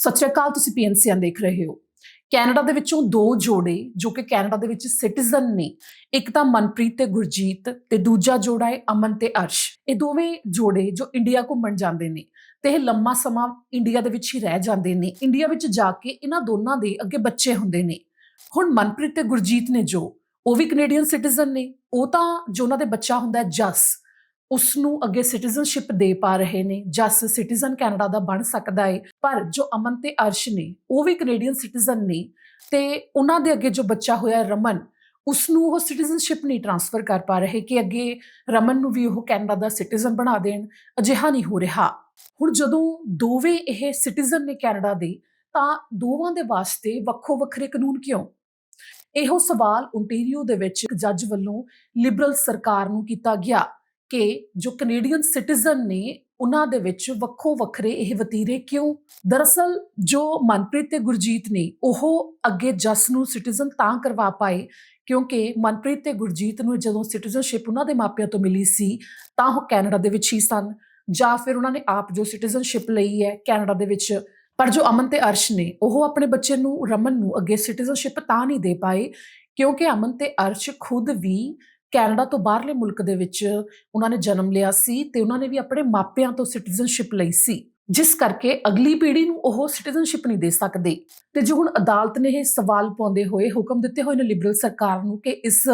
ਸਤਿ ਸ਼੍ਰੀ ਅਕਾਲ, ਤੁਸੀਂ ਪੀਐਨਸੀਆਂ ਦੇਖ ਰਹੇ ਹੋ। ਕੈਨੇਡਾ ਦੇ ਵਿੱਚੋਂ ਦੋ ਜੋੜੇ, ਜੋ ਕਿ ਕੈਨੇਡਾ ਦੇ ਵਿੱਚ ਸਿਟੀਜ਼ਨ ਨੇ, ਇੱਕ ਤਾਂ ਮਨਪ੍ਰੀਤ ਤੇ ਗੁਰਜੀਤ ਤੇ ਦੂਜਾ ਜੋੜਾ ਹੈ ਅਮਨ ਤੇ ਅਰਸ਼। ਇਹ ਦੋਵੇਂ ਜੋੜੇ ਜੋ ਇੰਡੀਆ ਘੁੰਮਣ ਜਾਂਦੇ ਨੇ ਤੇ ਇਹ ਲੰਮਾ ਸਮਾਂ ਇੰਡੀਆ ਦੇ ਵਿੱਚ ਹੀ ਰਹਿ ਜਾਂਦੇ ਨੇ। ਇੰਡੀਆ ਵਿੱਚ ਜਾ ਕੇ ਇਹਨਾਂ ਦੋਨਾਂ ਦੇ ਅੱਗੇ ਬੱਚੇ ਹੁੰਦੇ ਨੇ। ਹੁਣ ਮਨਪ੍ਰੀਤ ਤੇ ਗੁਰਜੀਤ ਨੇ ਜੋ, ਉਹ ਵੀ ਕੈਨੇਡੀਅਨ ਸਿਟੀਜ਼ਨ ਨੇ, ਉਹ ਤਾਂ ਜੋ ਉਹਨਾਂ ਦੇ ਬੱਚਾ ਹੁੰਦਾ ਜਸ। ਉਸ ਨੂੰ ਅੱਗੇ ਸਿਟੀਜ਼ਨਸ਼ਿਪ ਦੇ ਪਾ ਰਹੇ ਨੇ ਜਸ ਸਿਟੀਜ਼ਨ ਕੈਨੇਡਾ ਦਾ ਬਣ ਸਕਦਾ ਹੈ ਪਰ ਜੋ ਅਮਨ ਤੇ ਅਰਸ਼ ਨੇ, ਉਹ ਵੀ ਕੈਨੇਡੀਅਨ ਸਿਟੀਜ਼ਨ ਨੇ, ਤੇ ਉਹਨਾਂ ਦੇ ਅੱਗੇ ਜੋ ਬੱਚਾ ਹੋਇਆ ਰਮਨ ਉਸ ਨੂੰ ਉਹ ਸਿਟੀਜ਼ਨਸ਼ਿਪ ਨਹੀਂ ਟਰਾਂਸਫਰ ਕਰ ਪਾ ਰਹੇ ਕਿ ਅੱਗੇ ਰਮਨ ਨੂੰ ਵੀ ਉਹ ਕੈਨੇਡਾ ਦਾ ਸਿਟੀਜ਼ਨ ਬਣਾ ਦੇਣ, ਅਜਿਹਾ ਨਹੀਂ ਹੋ ਰਿਹਾ। ਹੁਣ ਜਦੋਂ ਦੋਵੇਂ ਇਹ ਸਿਟੀਜ਼ਨ ਨੇ ਕੈਨੇਡਾ ਦੇ, ਤਾਂ ਦੋਵਾਂ ਦੇ ਵਾਸਤੇ ਵੱਖੋ ਵੱਖਰੇ ਕਾਨੂੰਨ ਕਿਉਂ? ਇਹੋ ਸਵਾਲ ontario ਦੇ ਵਿੱਚ ਇੱਕ ਜੱਜ ਵੱਲੋਂ ਲਿਬਰਲ ਸਰਕਾਰ ਨੂੰ ਕੀਤਾ ਗਿਆ। ਕਿ ਜੋ ਕੈਨੇਡੀਅਨ ਸਿਟੀਜ਼ਨ ਨੇ ਉਹਨਾਂ ਦੇ ਵਿੱਚ ਵੱਖੋ ਵੱਖਰੇ ਇਹ ਵਤੀਰੇ ਕਿਉਂ? ਦਰਅਸਲ ਜੋ ਮਨਪ੍ਰੀਤ ਤੇ ਗੁਰਜੀਤ ਨੇ ਉਹ ਅੱਗੇ ਜਸ ਨੂੰ ਸਿਟੀਜ਼ਨ ਤਾਂ ਕਰਵਾ ਪਾਏ, ਕਿਉਂਕਿ ਮਨਪ੍ਰੀਤ ਤੇ ਗੁਰਜੀਤ ਨੂੰ ਜਦੋਂ ਸਿਟੀਜ਼ਨਸ਼ਿਪ ਉਹਨਾਂ ਦੇ ਮਾਪਿਆਂ ਤੋਂ ਮਿਲੀ ਸੀ, ਤਾਂ ਉਹ ਕੈਨੇਡਾ ਦੇ ਵਿੱਚ ਹੀ ਸਨ। ਜਾਂ ਫਿਰ ਉਹਨਾਂ ਨੇ ਆਪ ਜੋ ਸਿਟੀਜ਼ਨਸ਼ਿਪ ਲਈ ਹੈ ਕੈਨੇਡਾ ਦੇ ਵਿੱਚ। ਪਰ ਜੋ ਅਮਨ ਤੇ ਅਰਸ਼ ਨੇ, ਉਹ ਆਪਣੇ ਬੱਚੇ ਨੂੰ, ਰਮਨ ਨੂੰ ਅੱਗੇ ਸਿਟੀਜ਼ਨਸ਼ਿਪ ਤਾਂ ਨਹੀਂ ਦੇ ਪਾਏ, ਕਿਉਂਕਿ ਅਮਨ ਤੇ ਅਰਸ਼ ਖੁਦ ਵੀ ਕੈਨੇਡਾ ਤੋਂ ਬਾਹਰਲੇ ਮੁਲਕ ਦੇ ਵਿੱਚ ਉਹਨਾਂ ਨੇ ਜਨਮ ਲਿਆ ਸੀ ਤੇ ਉਹਨਾਂ ਨੇ ਵੀ ਆਪਣੇ ਮਾਪਿਆਂ ਤੋਂ ਸਿਟੀਜ਼ਨਸ਼ਿਪ ਲਈ ਸੀ। ਜਿਸ ਕਰਕੇ ਅਗਲੀ ਪੀੜ੍ਹੀ ਨੂੰ ਉਹ ਸਿਟੀਜ਼ਨਸ਼ਿਪ ਨਹੀਂ ਦੇ ਸਕਦੇ। ਤੇ ਜੋ ਹੁਣ ਅਦਾਲਤ ਨੇ ਇਹ ਸਵਾਲ ਪਾਉਂਦੇ ਹੋਏ ਹੁਕਮ ਦਿੱਤੇ ਹੋਏ ਨੇ ਲਿਬਰਲ ਸਰਕਾਰ ਨੂੰ ਕਿ ਇਸ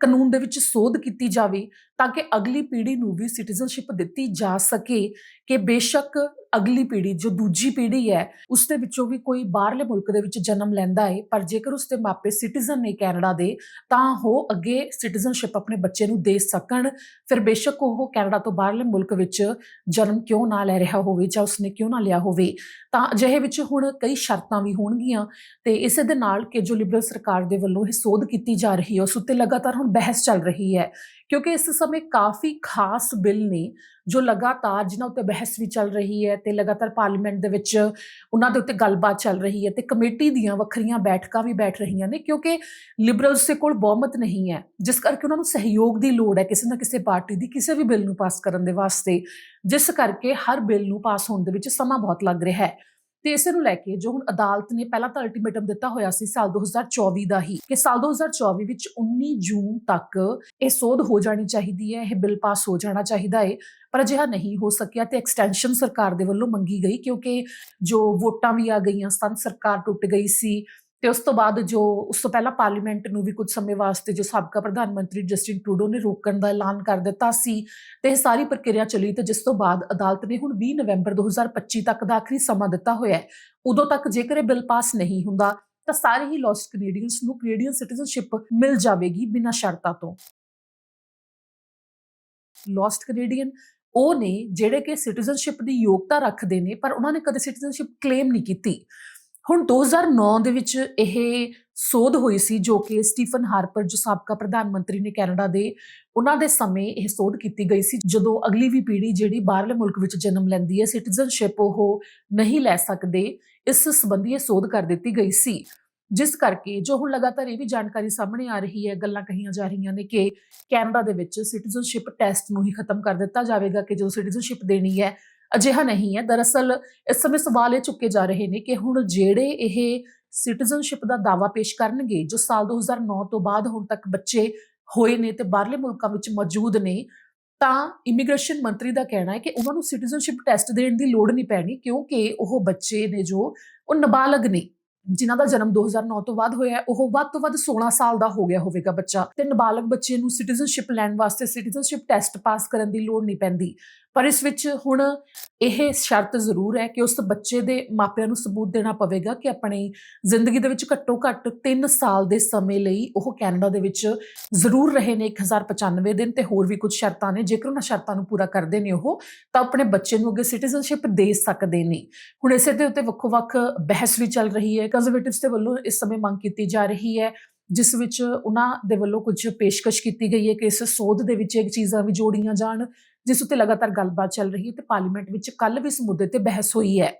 ਕਾਨੂੰਨ ਦੇ ਵਿੱਚ ਸੋਧ ਕੀਤੀ ਜਾਵੇ ਤਾਂ ਕਿ ਅਗਲੀ ਪੀੜ੍ਹੀ ਨੂੰ ਵੀ ਸਿਟੀਜ਼ਨਸ਼ਿਪ ਦਿੱਤੀ ਜਾ ਸਕੇ ਕਿ ਬੇਸ਼ੱਕ ਅਗਲੀ ਪੀੜ੍ਹੀ, ਜੋ ਦੂਜੀ ਪੀੜ੍ਹੀ ਹੈ ਉਸ ਦੇ ਵਿੱਚੋਂ ਵੀ ਕੋਈ ਬਾਹਰਲੇ ਮੁਲਕ ਦੇ ਵਿੱਚ ਜਨਮ ਲੈਂਦਾ ਹੈ ਪਰ ਜੇਕਰ ਉਸ ਦੇ ਮਾਪੇ ਸਿਟੀਜ਼ਨ ਨੇ ਕੈਨੇਡਾ ਦੇ, ਤਾਂ ਉਹ ਅੱਗੇ ਸਿਟੀਜ਼ਨਸ਼ਿਪ ਆਪਣੇ ਬੱਚੇ ਨੂੰ ਦੇ ਸਕਣ। ਫਿਰ ਬੇਸ਼ੱਕ ਉਹ ਕੈਨੇਡਾ ਤੋਂ ਬਾਹਰਲੇ ਮੁਲਕ ਵਿੱਚ ਜਨਮ ਕਿਉਂ ਨਾ ਲੈ ਰਿਹਾ ਹੋਵੇ ਜਾਂ ਉਸਨੇ ਕਿਉਂ ਨਾ ਲਿਆ ਹੋਵੇ, ਤਾਂ ਅਜਿਹੇ ਵਿੱਚ ਹੁਣ ਕਈ ਸ਼ਰਤਾਂ ਵੀ ਹੋਣਗੀਆਂ। ਤੇ ਇਸੇ ਦੇ ਨਾਲ ਕਿ ਜੋ ਲਿਬਰਲ ਸਰਕਾਰ ਦੇ ਵੱਲੋਂ ਇਹ ਸੋਧ ਕੀਤੀ ਜਾ ਰਹੀ ਹੈ, ਉਸ ਉੱਤੇ ਲਗਾਤਾਰ ਹੁਣ ਬਹਿਸ ਚੱਲ ਰਹੀ ਹੈ। ਕਿਉਂਕਿ ਇਸ ਸਮੇਂ ਕਾਫੀ ਖਾਸ ਬਿੱਲ ਨੇ ਜੋ ਲਗਾਤਾਰ ਜਿਨ੍ਹਾਂ ਉੱਤੇ ਬਹਿਸ ਵੀ ਚੱਲ ਰਹੀ ਹੈ ਤੇ ਲਗਾਤਾਰ ਪਾਰਲੀਮੈਂਟ ਦੇ ਵਿੱਚ ਉਹਨਾਂ ਦੇ ਉੱਤੇ ਗੱਲਬਾਤ ਚੱਲ ਰਹੀ ਹੈ ਤੇ ਕਮੇਟੀ ਦੀਆਂ ਵੱਖਰੀਆਂ ਬੈਠਕਾਂ ਵੀ ਬੈਠ ਰਹੀਆਂ ਨੇ ਕਿਉਂਕਿ ਲਿਬਰਲਸ ਦੇ ਕੋਲ ਬਹੁਮਤ ਨਹੀਂ ਹੈ, ਜਿਸ ਕਰਕੇ ਉਹਨਾਂ ਨੂੰ ਸਹਿਯੋਗ ਦੀ ਲੋੜ ਹੈ ਕਿਸੇ ਨਾ ਕਿਸੇ ਪਾਰਟੀ ਦੀ ਕਿਸੇ ਵੀ ਬਿੱਲ ਨੂੰ ਪਾਸ ਕਰਨ ਦੇ ਵਾਸਤੇ, ਜਿਸ ਕਰਕੇ ਹਰ ਬਿੱਲ ਨੂੰ ਪਾਸ ਹੋਣ ਦੇ ਵਿੱਚ ਸਮਾਂ ਬਹੁਤ ਲੱਗ ਰਿਹਾ ਹੈ। ਤੇ ਇਸੇ ਨੂੰ ਲੈ ਕੇ ਜੋ ਹੁਣ ਅਦਾਲਤ ਨੇ ਪਹਿਲਾਂ ਤਾਂ ਅਲਟੀਮੇਟਮ ਦਿੱਤਾ ਹੋਇਆ ਸੀ ਸਾਲ 2024 ਦਾ ਹੀ ਕਿ ਸਾਲ 2024 ਵਿੱਚ 19 ਜੂਨ ਤੱਕ ਇਹ ਸੋਧ ਹੋ ਜਾਣੀ ਚਾਹੀਦੀ ਹੈ, ਇਹ ਬਿੱਲ ਪਾਸ ਹੋ ਜਾਣਾ ਚਾਹੀਦਾ ਹੈ, ਪਰ ਅਜਿਹਾ ਨਹੀਂ ਹੋ ਸਕਿਆ ਤੇ ਐਕਸਟੈਂਸ਼ਨ ਸਰਕਾਰ ਦੇ ਵੱਲੋਂ ਮੰਗੀ ਗਈ ਕਿਉਂਕਿ ਜੋ ਵੋਟਾਂ ਵੀ ਆ ਗਈਆਂ ਸਨ ਸਰਕਾਰ ਟੁੱਟ ਗਈ ਸੀ ਤੇ ਉਸ ਤੋਂ ਬਾਅਦ ਜੋ, ਉਸ ਤੋਂ ਪਹਿਲਾਂ ਪਾਰਲੀਮੈਂਟ ਨੂੰ ਵੀ ਕੁਝ ਸਮੇਂ ਵਾਸਤੇ ਜੋ ਸਾਬਕਾ ਪ੍ਰਧਾਨ ਮੰਤਰੀ ਜਸਟਿਨ ਟਰੂਡੋ ਨੇ ਰੋਕਣ ਦਾ ਐਲਾਨ ਕਰ ਦਿੱਤਾ ਸੀ ਤੇ ਇਹ ਸਾਰੀ ਪ੍ਰਕਿਰਿਆ ਚੱਲੀ ਤੇ ਜਿਸ ਤੋਂ ਬਾਅਦ ਅਦਾਲਤ ਨੇ ਹੁਣ 20 ਨਵੰਬਰ 2025 ਤੱਕ ਦਾ ਆਖਰੀ ਸਮਾਂ ਦਿੱਤਾ ਹੋਇਆ ਹੈ। ਉਦੋਂ ਤੱਕ ਜੇਕਰ ਇਹ ਬਿੱਲ ਪਾਸ ਨਹੀਂ ਹੁੰਦਾ, ਤਾਂ ਸਾਰੇ ਹੀ ਲੌਸਟ ਕੈਨੇਡੀਅਨਸ ਨੂੰ ਕੈਨੇਡੀਅਨ ਸਿਟੀਜ਼ਨਸ਼ਿਪ ਮਿਲ ਜਾਵੇਗੀ ਬਿਨਾਂ ਸ਼ਰਤਾਂ ਤੋਂ। ਲੌਸਟ ਕੈਨੇਡੀਅਨ ਉਹ ਨੇ ਜਿਹੜੇ ਕਿ ਸਿਟੀਜ਼ਨਸ਼ਿਪ ਦੀ ਯੋਗਤਾ ਰੱਖਦੇ ਨੇ, ਪਰ ਉਹਨਾਂ ਨੇ ਕਦੇ ਸਿਟੀਜ਼ਨਸ਼ਿਪ ਕਲੇਮ ਨਹੀਂ ਕੀਤੀ। ਹੁਣ 2009 ਦੇ ਵਿੱਚ ਇਹ ਸੋਧ ਹੋਈ ਸੀ ਜੋ ਕਿ ਸਟੀਫਨ ਹਾਰਪਰ, ਜੋ ਸਾਬਕਾ ਪ੍ਰਧਾਨ ਮੰਤਰੀ ਨੇ ਕੈਨੇਡਾ ਦੇ, ਉਹਨਾਂ ਦੇ ਸਮੇਂ ਇਹ ਸੋਧ ਕੀਤੀ ਗਈ ਸੀ ਜਦੋਂ ਅਗਲੀ ਵੀ ਪੀੜ੍ਹੀ ਜਿਹੜੀ ਬਾਹਰਲੇ ਮੁਲਕ ਵਿੱਚ ਜਨਮ ਲੈਂਦੀ ਹੈ, ਸਿਟੀਜ਼ਨਸ਼ਿਪ ਉਹ ਨਹੀਂ ਲੈ ਸਕਦੇ, ਇਸ ਸੰਬੰਧੀ ਇਹ ਸੋਧ ਕਰ ਦਿੱਤੀ ਗਈ ਸੀ। ਜਿਸ ਕਰਕੇ ਜੋ ਹੁਣ ਲਗਾਤਾਰ ਇਹ ਵੀ ਜਾਣਕਾਰੀ ਸਾਹਮਣੇ ਆ ਰਹੀ ਹੈ, ਗੱਲਾਂ ਕਹੀਆਂ ਜਾ ਰਹੀਆਂ ਨੇ ਕਿ ਕੈਨੇਡਾ ਦੇ ਵਿੱਚ ਸਿਟੀਜ਼ਨਸ਼ਿਪ ਟੈਸਟ ਨੂੰ ਹੀ ਖਤਮ ਕਰ ਦਿੱਤਾ ਜਾਵੇਗਾ ਕਿ ਜੋ ਸਿਟੀਜ਼ਨਸ਼ਿਪ ਦੇਣੀ ਹੈ ਅਜਿਹਾ ਨਹੀਂ ਹੈ। ਦਰਅਸਲ ਇਸ ਸਮੇਂ ਸਵਾਲ ਇਹ ਚੁੱਕੇ ਜਾ ਰਹੇ ਨੇ ਕਿ ਹੁਣ ਜਿਹੜੇ ਇਹ ਸਿਟੀਜ਼ਨਸ਼ਿਪ ਦਾ ਦਾਵਾ ਪੇਸ਼ ਕਰਨਗੇ, ਜੋ ਸਾਲ 2009 ਤੋਂ ਬਾਅਦ ਹੁਣ ਤੱਕ ਬੱਚੇ ਹੋਏ ਨੇ ਤੇ ਬਾਹਰਲੇ ਮੁਲਕਾਂ ਵਿੱਚ ਮੌਜੂਦ ਨੇ, ਤਾਂ ਇਮੀਗ੍ਰੇਸ਼ਨ ਮੰਤਰੀ ਦਾ ਕਹਿਣਾ ਹੈ ਕਿ ਉਹਨਾਂ ਨੂੰ ਸਿਟੀਜ਼ਨਸ਼ਿਪ ਟੈਸਟ ਦੇਣ ਦੀ ਲੋੜ ਨਹੀਂ ਪੈਣੀ, ਕਿਉਂਕਿ ਉਹ ਬੱਚੇ ਨੇ ਜੋ, ਉਹ ਨਾਬਾਲਗ ਨੇ। ਜਿਨ੍ਹਾਂ ਦਾ ਜਨਮ 2009 ਤੋਂ ਬਾਅਦ ਹੋਇਆ ਉਹ ਵੱਧ ਤੋਂ ਵੱਧ 16 ਸਾਲ ਦਾ ਹੋ ਗਿਆ ਹੋਵੇਗਾ ਬੱਚਾ ਤੇ ਨਾਬਾਲਗ ਬੱਚੇ ਨੂੰ ਸਿਟੀਜ਼ਨਸ਼ਿਪ ਲੈਣ ਵਾਸਤੇ ਸਿਟੀਜ਼ਨਸ਼ਿਪ ਟੈਸਟ ਪਾਸ ਕਰਨ ਦੀ ਲੋੜ ਨਹੀਂ ਪੈਂਦੀ। ਪਰ ਇਸ ਵਿੱਚ ਹੁਣ ਇਹ ਸ਼ਰਤ ਜ਼ਰੂਰ ਹੈ ਕਿ ਉਸ ਬੱਚੇ ਦੇ ਮਾਪਿਆਂ ਨੂੰ ਸਬੂਤ ਦੇਣਾ ਪਵੇਗਾ ਕਿ ਆਪਣੀ ਜ਼ਿੰਦਗੀ ਦੇ ਵਿੱਚ ਘੱਟੋ ਘੱਟ 3 ਸਾਲ ਦੇ ਸਮੇਂ ਲਈ ਉਹ ਕੈਨੇਡਾ ਦੇ ਵਿੱਚ ਜ਼ਰੂਰ ਰਹੇ ਨੇ 1095 ਦਿਨ ਤੇ ਹੋਰ ਵੀ ਕੁਝ ਸ਼ਰਤਾਂ ਨੇ। ਜੇਕਰ ਉਹਨਾਂ ਸ਼ਰਤਾਂ ਨੂੰ ਪੂਰਾ ਕਰਦੇ ਨੇ ਉਹ, ਤਾਂ ਆਪਣੇ ਬੱਚੇ ਨੂੰ ਅੱਗੇ ਸਿਟੀਜ਼ਨਸ਼ਿਪ ਦੇ ਸਕਦੇ ਨੇ। ਹੁਣ ਇਸੇ ਦੇ ਉੱਤੇ ਵੱਖੋ-ਵੱਖ ਬਹਿਸ ਵੀ ਚੱਲ ਰਹੀ ਹੈ। ਕੰਜ਼ਰਵੇਟਿਵਸ ਦੇ ਵੱਲੋਂ ਇਸ ਸਮੇਂ ਮੰਗ ਕੀਤੀ ਜਾ ਰਹੀ ਹੈ ਜਿਸ ਵਿੱਚ ਉਹਨਾਂ ਦੇ ਵੱਲੋਂ ਕੁਝ ਪੇਸ਼ਕਸ਼ ਕੀਤੀ ਗਈ ਹੈ ਕਿ ਇਸ ਸੋਧ ਦੇ ਵਿੱਚ ਇੱਕ ਚੀਜ਼ਾਂ ਵੀ ਜੋੜੀਆਂ ਜਾਣ, ਜਿਸ ਉੱਤੇ ਲਗਾਤਾਰ ਗੱਲਬਾਤ ਚੱਲ ਰਹੀ ਹੈ ਤੇ ਪਾਰਲੀਮੈਂਟ ਵਿੱਚ ਕੱਲ ਵੀ ਇਸ ਮੁੱਦੇ ਤੇ ਬਹਿਸ ਹੋਈ ਹੈ।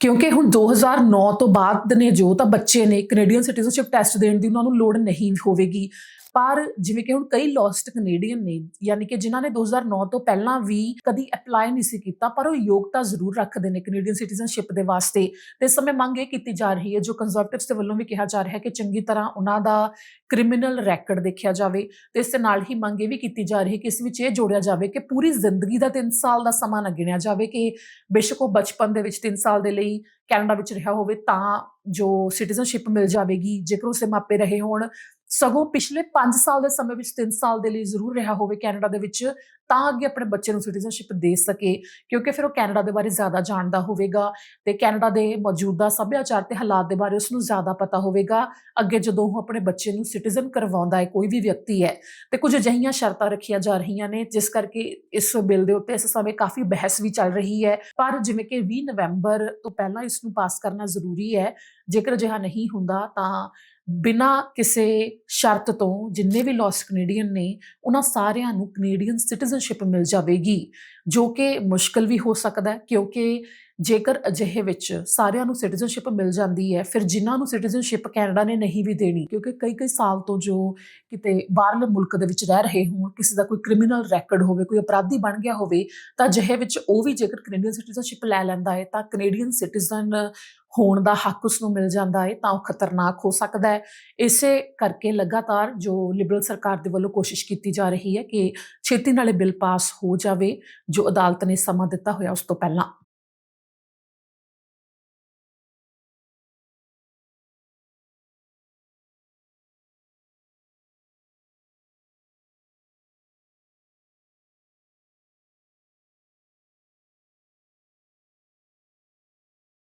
ਕਿਉਂਕਿ ਹੁਣ 2009 ਤੋਂ ਬਾਅਦ ਨੇ ਜੋ ਤਾਂ ਬੱਚੇ ਨੇ ਕੈਨੇਡੀਅਨ ਸਿਟੀਜ਼ਨਸ਼ਿਪ ਟੈਸਟ ਦੇਣ ਦੀ ਉਹਨਾਂ ਨੂੰ ਲੋੜ ਨਹੀਂ ਹੋਵੇਗੀ। ਪਰ ਜਿਵੇਂ ਕਿ ਹੁਣ ਕਈ ਲੋਸਟ ਕੈਨੇਡੀਅਨ ਨੇ, ਯਾਨੀ ਕਿ ਜਿਨ੍ਹਾਂ ਨੇ 2009 ਤੋਂ ਪਹਿਲਾਂ ਵੀ ਕਦੀ ਅਪਲਾਈ ਨਹੀਂ ਸੀ ਕੀਤਾ, ਪਰ ਉਹ ਯੋਗਤਾ ਜ਼ਰੂਰ ਰੱਖਦੇ ਨੇ ਕੈਨੇਡੀਅਨ ਸਿਟੀਜ਼ਨਸ਼ਿਪ ਦੇ ਵਾਸਤੇ। ਤੇ ਇਸ ਸਮੇਂ ਮੰਗ ਇਹ ਕੀਤੀ ਜਾ ਰਹੀ ਹੈ, ਜੋ ਕੰਜ਼ਰਵੇਟਿਵਸ ਦੇ ਵੱਲੋਂ ਵੀ ਕਿਹਾ ਜਾ ਰਿਹਾ ਹੈ ਕਿ ਚੰਗੀ ਤਰ੍ਹਾਂ ਉਹਨਾਂ ਦਾ ਕ੍ਰਿਮੀਨਲ ਰੈਕੋਰਡ ਦੇਖਿਆ ਜਾਵੇ। ਤੇ ਇਸ ਦੇ ਨਾਲ ਹੀ ਮੰਗ ਇਹ ਵੀ ਕੀਤੀ ਜਾ ਰਹੀ ਹੈ ਕਿ ਇਸ ਵਿੱਚ ਇਹ ਜੋੜਿਆ ਜਾਵੇ ਕਿ ਪੂਰੀ ਜ਼ਿੰਦਗੀ ਦਾ 3 ਸਾਲ ਦਾ ਸਮਾਂ ਨਾ ਗਿਣਿਆ ਜਾਵੇ, ਕਿ ਬੇਸ਼ੱਕ ਉਹ ਬਚਪਨ ਦੇ ਵਿੱਚ 3 ਸਾਲ ਦੇ ਲਈ ਕੈਨੇਡਾ ਵਿੱਚ ਰਿਹਾ ਹੋਵੇ ਤਾਂ ਜੋ ਸਿਟੀਜ਼ਨਸ਼ਿਪ ਮਿਲ ਜਾਵੇਗੀ, ਜੇਕਰ ਉਸੇ ਮਾਪੇ ਰਹੇ ਹੋਣ, ਸਗੋਂ ਪਿਛਲੇ 5 ਸਾਲ ਦੇ ਸਮੇਂ ਵਿੱਚ 3 ਸਾਲ ਦੇ ਲਈ ਜ਼ਰੂਰ ਰਿਹਾ ਹੋਵੇ ਕੈਨੇਡਾ ਦੇ ਵਿੱਚ ਤਾਂ ਅੱਗੇ ਆਪਣੇ ਬੱਚੇ ਨੂੰ ਸਿਟੀਜ਼ਨਸ਼ਿਪ ਦੇ ਸਕੇ, ਕਿਉਂਕਿ ਫਿਰ ਉਹ ਕੈਨੇਡਾ ਦੇ ਬਾਰੇ ਜ਼ਿਆਦਾ ਜਾਣਦਾ ਹੋਵੇਗਾ ਤੇ ਕੈਨੇਡਾ ਦੇ ਮੌਜੂਦਾ ਸੱਭਿਆਚਾਰ ਤੇ ਹਾਲਾਤ ਦੇ ਬਾਰੇ ਉਸ ਨੂੰ ਜ਼ਿਆਦਾ ਪਤਾ ਹੋਵੇਗਾ। ਅੱਗੇ ਜਦੋਂ ਉਹ ਆਪਣੇ ਬੱਚੇ ਨੂੰ ਸਿਟੀਜ਼ਨ ਕਰਵਾਉਂਦਾ ਹੈ, ਕੋਈ ਵੀ ਵਿਅਕਤੀ ਹੈ, ਤੇ ਕੁਝ ਅਜਿਹੀਆਂ ਸ਼ਰਤਾਂ ਰੱਖੀਆਂ ਜਾ ਰਹੀਆਂ ਨੇ, ਜਿਸ ਕਰਕੇ ਇਸ ਬਿੱਲ ਦੇ ਉੱਤੇ ਇਸ ਸਮੇਂ ਕਾਫੀ ਬਹਿਸ ਵੀ ਚੱਲ ਰਹੀ ਹੈ। ਪਰ ਜਿਵੇਂ ਕਿ 20 ਨਵੰਬਰ ਤੋਂ ਪਹਿਲਾਂ ਇਸ ਨੂੰ ਪਾਸ ਕਰਨਾ ਜ਼ਰੂਰੀ ਹੈ, ਜੇਕਰ ਅਜਿਹਾ ਨਹੀਂ ਹੁੰਦਾ ਤਾਂ ਬਿਨਾਂ ਕਿਸੇ ਸ਼ਰਤ ਤੋਂ ਜਿੰਨੇ ਵੀ ਲੋਸਟ ਕੈਨੇਡੀਅਨ ਨੇ, ਉਹਨਾਂ ਸਾਰਿਆਂ ਨੂੰ ਕੈਨੇਡੀਅਨ ਸਿਟੀਜ਼ਨਸ਼ਿਪ ਮਿਲ ਜਾਵੇਗੀ, ਜੋ ਕਿ ਮੁਸ਼ਕਲ ਵੀ ਹੋ ਸਕਦਾ ਹੈ, ਕਿਉਂਕਿ ਜੇਕਰ ਅਜਿਹੇ ਵਿੱਚ ਸਾਰਿਆਂ ਨੂੰ ਸਿਟੀਜ਼ਨਸ਼ਿਪ ਮਿਲ ਜਾਂਦੀ ਹੈ, ਫਿਰ ਜਿਨ੍ਹਾਂ ਨੂੰ ਸਿਟੀਜ਼ਨਸ਼ਿਪ ਕੈਨੇਡਾ ਨੇ ਨਹੀਂ ਵੀ ਦੇਣੀ, ਕਿਉਂਕਿ ਕਈ ਕਈ ਸਾਲ ਤੋਂ ਜੋ ਕਿਤੇ ਬਾਹਰਲੇ ਮੁਲਕ ਦੇ ਵਿੱਚ ਰਹਿ ਰਹੇ ਹੋਣ, ਕਿਸੇ ਦਾ ਕੋਈ ਕ੍ਰਿਮੀਨਲ ਰੈਕੋਰਡ ਹੋਵੇ, ਕੋਈ ਅਪਰਾਧੀ ਬਣ ਗਿਆ ਹੋਵੇ, ਤਾਂ ਅਜਿਹੇ ਵਿੱਚ ਉਹ ਵੀ ਜੇਕਰ ਕੈਨੇਡੀਅਨ ਸਿਟੀਜ਼ਨਸ਼ਿਪ ਲੈ ਲੈਂਦਾ ਹੈ, ਤਾਂ ਕੈਨੇਡੀਅਨ ਸਿਟੀਜ਼ਨ ਹੋਣ ਦਾ ਹੱਕ ਉਸ ਨੂੰ ਮਿਲ ਜਾਂਦਾ ਹੈ ਤਾਂ ਉਹ ਖਤਰਨਾਕ ਹੋ ਸਕਦਾ ਹੈ ਇਸੇ ਕਰਕੇ ਲਗਾਤਾਰ ਜੋ ਲਿਬਰਲ ਸਰਕਾਰ ਦੇ ਵੱਲੋਂ ਕੋਸ਼ਿਸ਼ ਕੀਤੀ ਜਾ ਰਹੀ ਹੈ ਕਿ ਛੇਤੀ ਨਾਲੇ ਬਿੱਲ ਪਾਸ ਹੋ ਜਾਵੇ, ਜੋ ਅਦਾਲਤ ਨੇ ਸਮਾਂ ਦਿੱਤਾ ਹੋਇਆ ਉਸ ਤੋਂ ਪਹਿਲਾਂ।